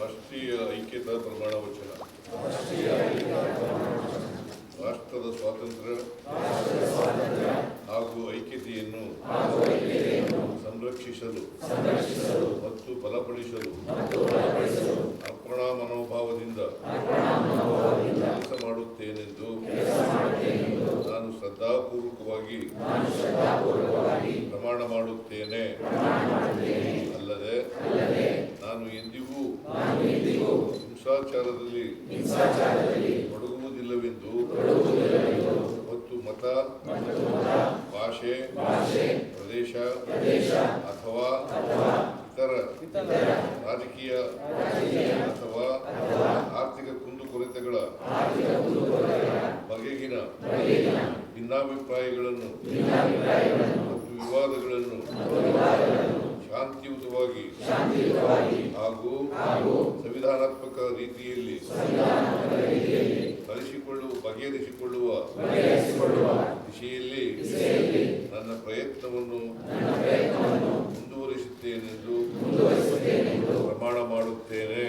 ರಾಷ್ಟ್ರೀಯ ಐಕ್ಯತಾ ಪ್ರಮಾಣ ವಚನ. ರಾಷ್ಟ್ರದ ಸ್ವಾತಂತ್ರ್ಯ ಹಾಗೂ ಐಕ್ಯತೆಯನ್ನು ಸಂರಕ್ಷಿಸಲು ಮತ್ತು ಬಲಪಡಿಸಲು ಅರ್ಪಣಾ ಮನೋಭಾವದಿಂದ ಕೆಲಸ ಮಾಡುತ್ತೇನೆಂದು ನಾನು ಶ್ರದ್ಧಾಪೂರ್ವಕವಾಗಿ ಪ್ರಮಾಣ ಮಾಡುತ್ತೇನೆ. ಹಿಂಸಾಚಾರದಲ್ಲಿ ತೊಡಗುವುದಿಲ್ಲವೆಂದು ಮತ್ತು ಮತ ಭಾಷೆ, ಪ್ರದೇಶ ಅಥವಾ ಇತರ ರಾಜಕೀಯ ಅಥವಾ ಆರ್ಥಿಕ ಕುಂದುಕೊರತೆಗಳ ಬಗೆಗಿನ ಭಿನ್ನಾಭಿಪ್ರಾಯಗಳನ್ನು ಮತ್ತು ವಿವಾದಗಳನ್ನು ಶಾಂತಿಯುತವಾಗಿ ಹಾಗೂ ಸಂವಿಧಾನಾತ್ಮಕ ರೀತಿಯಲ್ಲಿ ಕಲಿಸಿಕೊಳ್ಳುವ ಬಗೆಹರಿಸಿಕೊಳ್ಳುವ ದಿಶೆಯಲ್ಲಿ ನನ್ನ ಪ್ರಯತ್ನವನ್ನು ಮುಂದುವರಿಸುತ್ತೇನೆಂದು ಪ್ರಮಾಣ ಮಾಡುತ್ತೇನೆ.